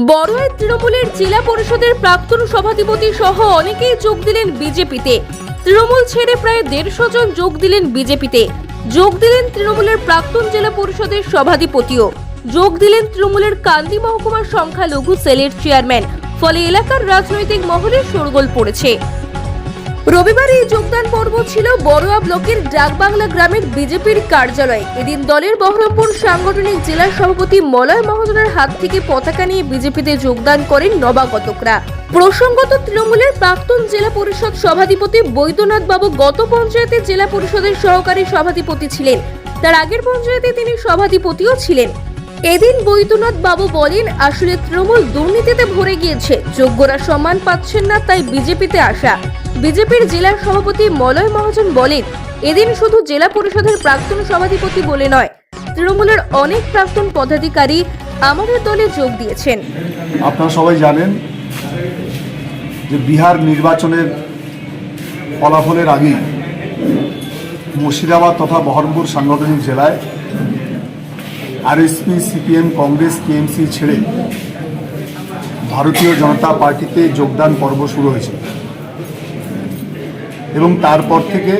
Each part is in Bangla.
বড়ুয়ায় তৃণমূলের জেলা পরিষদের প্রাক্তন সভাধিপতি সহ অনেকেই যোগ দিলেন বিজেপিতে। তৃণমূল ছেড়ে প্রায় দেড়শো জন যোগ দিলেন বিজেপিতে। যোগ দিলেন তৃণমূলের প্রাক্তন জেলা পরিষদের সভাধিপতিও। যোগ দিলেন তৃণমূলের কান্দি মহকুমার সংখ্যালঘু সেলের চেয়ারম্যান। ফলে এলাকার রাজনৈতিক মহলে শোরগোল পড়েছে। রবিবার এই যোগদান পর্ব ছিল বড়ুয়া ব্লকের ডাকবাংলা গ্রামের বিজেপির কার্যালয়ে। এদিন দলের বহরমপুর সাংগঠনিক জেলা সভাপতি মলয় মহাজনের হাত থেকে পতাকা নিয়ে বিজেপিতে যোগদান করেন নবাগতকরা। প্রসঙ্গত তৃণমূলের প্রাক্তন জেলা পরিষদ সভাধিপতি বৈদ্যনাথ বাবু গত পঞ্চায়েতে জেলা পরিষদের সহকারী সভাধিপতি ছিলেন। তার আগের পঞ্চায়েতে তিনি সভাধিপতিও ছিলেন। এদিন বৈদ্যনাথ বাবু বলেন, আসলে তৃণমূল দুর্নীতিতে ভরে গিয়েছে, যোগ্যরা সম্মান পাচ্ছেন না, তাই বিজেপিতে আসা। বিজেপির জেলা সভাপতি মলয় মহাজন বলেন, এদিন শুধু জেলা পরিষদের প্রাক্তন সভাধিপতি বলে নয়, তৃণমূলের অনেক প্রাক্তন পদাধিকারী আমাদের দলে যোগ দিয়েছেন। আপনারা সবাই জানেন যে বিহার নির্বাচনের ফলাফলের আগেই মুর্শিদাবাদ তথা বহরমপুর সাংগঠনিক জেলায় আরএসপি, সিপিএম, কংগ্রেস টিএমসি ছেড়ে ভারতীয় জনতা পার্টিতে যোগদান পর্ব শুরু হয়েছে। এবং তারপর থেকে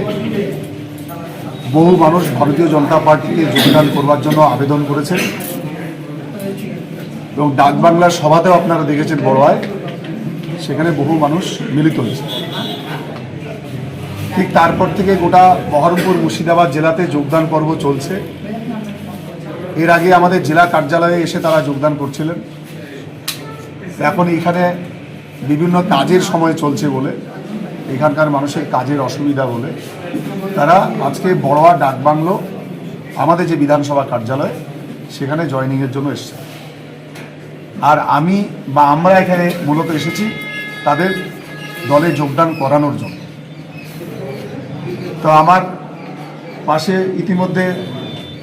বহু মানুষ ভারতীয় জনতা পার্টিকে যোগদান করবার জন্য আবেদন করেছেন। এবং ডাকবাংলার সভাতেও আপনারা দেখেছেন বড়োয়ায় সেখানে বহু মানুষ মিলিত হয়েছে। ঠিক তারপর থেকে গোটা বহরমপুর মুর্শিদাবাদ জেলাতে যোগদান পর্ব চলছে। এর আগে আমাদের জেলা কার্যালয়ে এসে তারা যোগদান করছিলেন। এখন এখানে বিভিন্ন কাজের সময় চলছে বলে এখানকার মানুষের কাজের অসুবিধা বলে তারা আজকে বড়োয়া ডাকবাংলো আমাদের যে বিধানসভা কার্যালয়, সেখানে জয়নিংয়ের জন্য এসছে। আর আমি বা আমরা এখানে মূলত এসেছি তাদের দলে যোগদান করানোর জন্য। তো আমার পাশে ইতিমধ্যে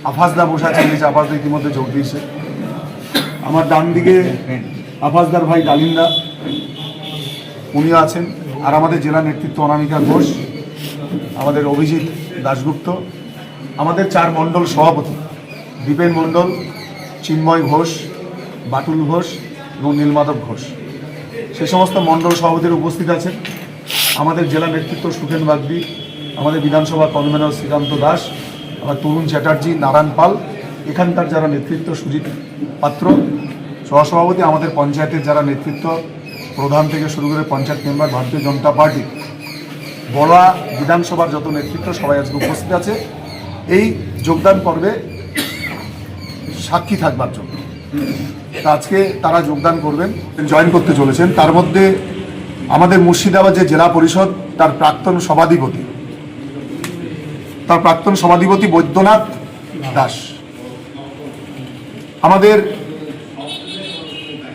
আফাজদা বসে নিচে আফাজদা ইতিমধ্যে যোগ দিয়েছে। আমার ডান দিকে আফাজদার ভাই ডালিন্দা উনিও আছেন। আর আমাদের জেলা নেতৃত্ব অনামিকা ঘোষ, আমাদের অভিজিৎ দাশগুপ্ত, আমাদের চার মণ্ডল সভাপতি, দীপেন মণ্ডল, চিন্ময় ঘোষ, বাটুল ঘোষ এবং নীলমাধব ঘোষ। সে সমস্ত মণ্ডল সভাপতির উপস্থিত আছেন। আমাদের জেলা নেতৃত্ব সুখেন বাগদি, আমাদের বিধানসভা কনভেনর শ্রীকান্ত দাস আমার তরুণ চ্যাটার্জি নারায়ণ পাল, এখানকার যারা নেতৃত্ব সুজিত পাত্র, সহসভাপতি আমাদের পঞ্চায়েতের যারা নেতৃত্ব প্রধান থেকে শুরু করে পঞ্চায়েত মেম্বার, ভারতীয় জনতা পার্টি বড়া বিধানসভার যত নেতৃত্ব সবাই আজকে উপস্থিত আছে, এই যোগদান পর্বে সাক্ষী থাকবার জন্য। আজকে তারা যোগদান করবেন, জয়েন করতে চলেছেন। তার মধ্যে আমাদের মুর্শিদাবাদ যে জেলা পরিষদ, তার প্রাক্তন সভাধিপতি, তার প্রাক্তন সভাধিপতি বৈদ্যনাথ দাস। আমাদের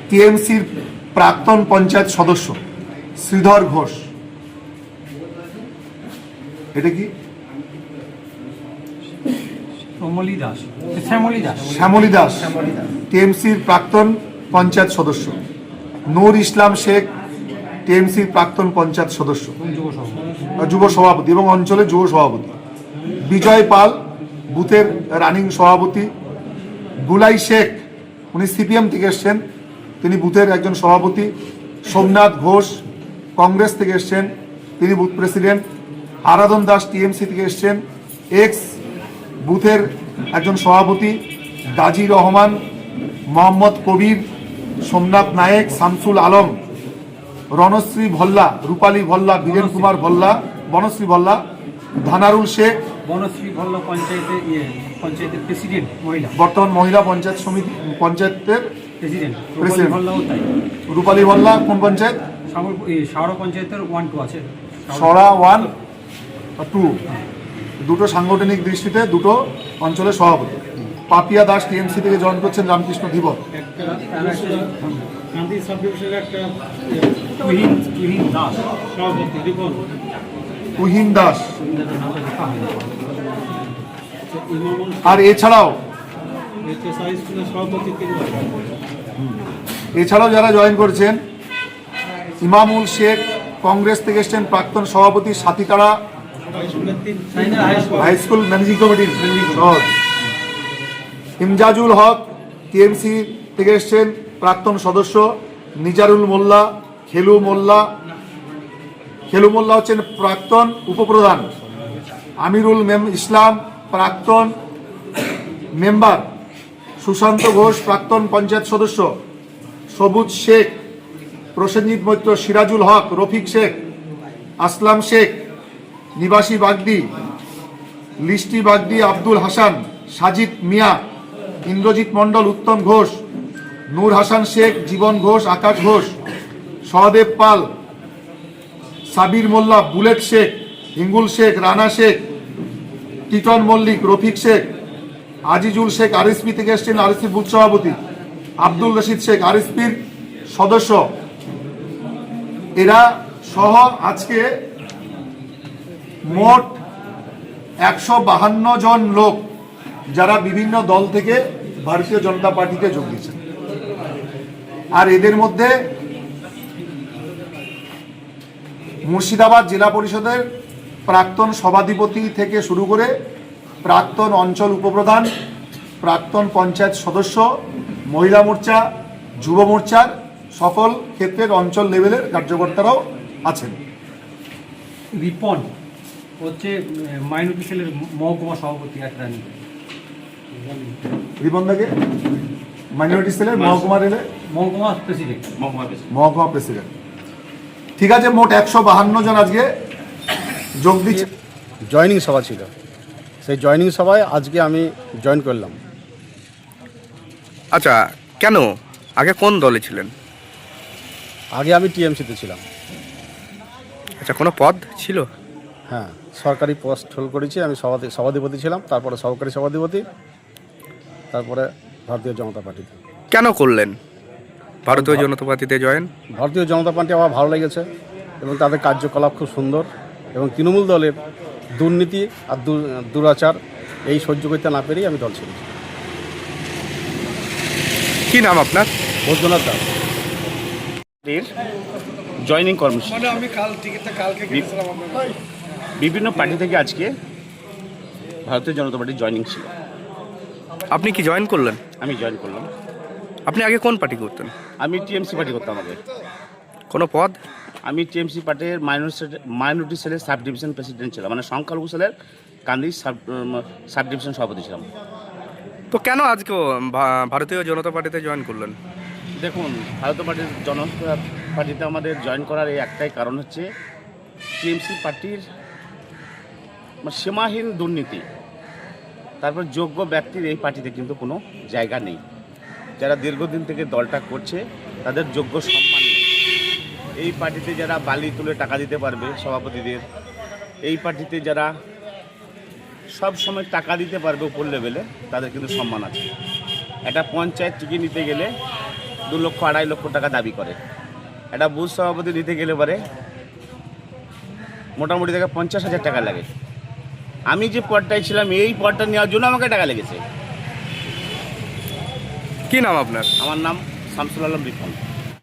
টিএমসির প্রাক্তন পঞ্চায়েত সদস্য শ্রীধর ঘোষ। এটা কি? শ্যামলী দাস। শ্যামলী দাস। টিএমসির প্রাক্তন পঞ্চায়েত সদস্য। নূর ইসলাম শেখ টিএমসির প্রাক্তন পঞ্চায়েত সদস্য। যুব সভাপতি। এবং অঞ্চলের যুব সভাপতি। বিজয় পাল বুথের রানিং সভাপতি। গুলাই শেখ উনি সিপিএম থেকে এসছেন। তিনি বুথের একজন সভাপতি সোমনাথ ঘোষ কংগ্রেস থেকে এসছেন তিনি booth president Aradhan Das TMC থেকে এসছেন এক্স বুথের একজন সভাপতি গাজী রহমান মোহাম্মদ কবির সোমনাথ নায়েক শামসুল আলম রণশ্রী ভল্লা রূপালী Volga Biren Kumar Volga Banasree Volga ধানারুল Sheikh Banasree Volga পঞ্চায়েতের ইয়ে পঞ্চায়েতের প্রেসিডেন্ট মহিলা। বর্তমান মহিলা পঞ্চায়েত সমিতি পঞ্চায়েতের প্রেসিডেন্ট. রূপালী ভল্লা কোন পঞ্চায়েত? সাগর পঞ্চায়েতের ওয়ান টু আছে। সরা ওয়ান টু দুটো সাংগঠনিক দৃষ্টিতে দুটো অঞ্চলের সভাপতি। পাপিয়া দাস টিএমসি থেকে জয়েন করছেন রামকৃষ্ণ ধীবর। গান্ধী একটা তুহিন দাস আর এছাড়াও সভাপতি এছাড়াও যারা জয়েন করছেন, ইমামুল শেখ, কংগ্রেস থেকে এসছেন প্রাক্তন সভাপতি সাথীতারা হাই স্কুলের তিন হাই স্কুল ম্যানেজিং কমিটির ইমজাজুল হক, টিএমসি থেকে এসছেন প্রাক্তন সদস্য। নিজারুল মোল্লা, খেলু মোল্লা। খেলু মোল্লা হচ্ছেন প্রাক্তন উপপ্রধান। আমিরুল মেম ইসলাম প্রাক্তন মেম্বার সুশান্ত ঘোষ, প্রাক্তন পঞ্চায়েত সদস্য। সবুজ শেখ, প্রসেনজিৎ মৈত্র, সিরাজুল হক, রফিক শেখ, আসলাম শেখ, নিবাসী বাগদি, লিস্টি বাগদি, আব্দুল হাসান সাজিদ মিয়া, ইন্দ্রজিৎ মণ্ডল, উত্তম ঘোষ, নূর হাসান শেখ, জীবন ঘোষ, আকাশ ঘোষ, সহদেব পাল, সাবির মোল্লা, বুলেট শেখ, হিঙ্গুল শেখ, রানা শেখ, টিটন মল্লিক, রফিক শেখ আজিজুল শেখ আরএসপি থেকে এসছেন আরএসপি বুথ সভাপতি। আব্দুল রশিদ শেখ আরএসপির সদস্য। এরা সহ আজকে মোট একশো বাহান্ন জন লোক যারা বিভিন্ন দল থেকে ভারতীয় জনতা পার্টিতে যোগ দিয়েছেন। আর এদের মধ্যে মুর্শিদাবাদ জেলা পরিষদের প্রাক্তন সভাধিপতি থেকে শুরু করে প্রাক্তন অঞ্চল উপপ্রধান প্রাক্তন পঞ্চায়েত সদস্য মহিলা মোর্চা যুব মোর্চার সকল ক্ষেত্রের অঞ্চল লেভেলের কার্যকর্তারাও আছেন। রিপন হচ্ছে মাইনরিটি সেলের মহকুমা সভাপতি এক রানী। রিবন্দাকে মাইনরিটি সেলের মহকুমা রেলে মহকুমা প্রেসিডেন্ট। মহকুমা প্রেসিডেন্ট। ঠিক আছে মোট একশো বাহান্ন জন আজকে যোগ দিচ্ছে। জয়নিং সভা ছিল। সেই জয়নিং সভায় আজকে আমি জয়েন করলাম। আচ্ছা কেন? আগে কোন দলে ছিলেন? আগে আমি টিএমসিতে ছিলাম। আচ্ছা কোনো পদ ছিল? হ্যাঁ সরকারি পোস্ট হোল্ড করেছি আমি সভাপতি সভাধিপতি ছিলাম তারপরে সহকারী সভাধিপতি তারপরে ভারতীয় জনতা পার্টিতে। কেন করলেন? ভারতীয় জনতা পার্টিতে জয়েন? ভারতীয় জনতা পার্টি আমার ভালো লেগেছে এবং তাদের কার্যকলাপ খুব সুন্দর। এবং তৃণমূল দলের দুর্নীতি আর দুরাচার এই সহ্য করতে না পেরেই আমি দল ছেড়েছি কি নাম আপনার? বৈদ্যনাথ দাস। জয়নিং কর্মসূচি। বিভিন্ন পার্টি থেকে আজকে ভারতীয় জনতা পার্টির জয়নিং ছিল। আপনি কি জয়েন করলেন? আমি জয়েন করলাম। আপনি আগে কোন পার্টি করতেন? আমি টিএমসি পার্টি করতাম আগে। কোনো পদ? আমি টিএমসি পার্টির মাইনরিটি মাইনরিটি সেলের সাব ডিভিশন প্রেসিডেন্ট ছিলাম। মানে সংখ্যালঘু সেলের কান্দি সাব সাব ডিভিশন সভাপতি ছিলাম। তো কেন আজকে ভারতীয় জনতা পার্টিতে জয়েন করলেন? দেখুন ভারতীয় পার্টির জনতা পার্টিতে আমাদের জয়েন করার এই একটাই কারণ হচ্ছে টিএমসি পার্টির মানে সীমাহীন দুর্নীতি। তারপর যোগ্য ব্যক্তির এই পার্টিতে কিন্তু কোনো জায়গা নেই। যারা দীর্ঘদিন থেকে দলটা করছে তাদের যোগ্য সম্মান নেই। এই পার্টিতে যারা বালি তুলে টাকা দিতে পারবে সভাপতিদের এই পার্টিতে যারা সব সময় টাকা দিতে পারবে উপর লেভেলে তাদের কিন্তু সম্মান আছে। একটা পঞ্চায়েত টিকিট নিতে গেলে দু লক্ষ আড়াই লক্ষ টাকা দাবি করে। একটা বুথ সভাপতি নিতে গেলে পরে মোটামুটি থেকে পঞ্চাশ হাজার টাকা লাগে। আমি যে পদটায় ছিলাম এই পদটা নেওয়ার জন্য আমাকে টাকা লেগেছে। কি নাম আপনার? আমার নাম শামসুল আলম রিফন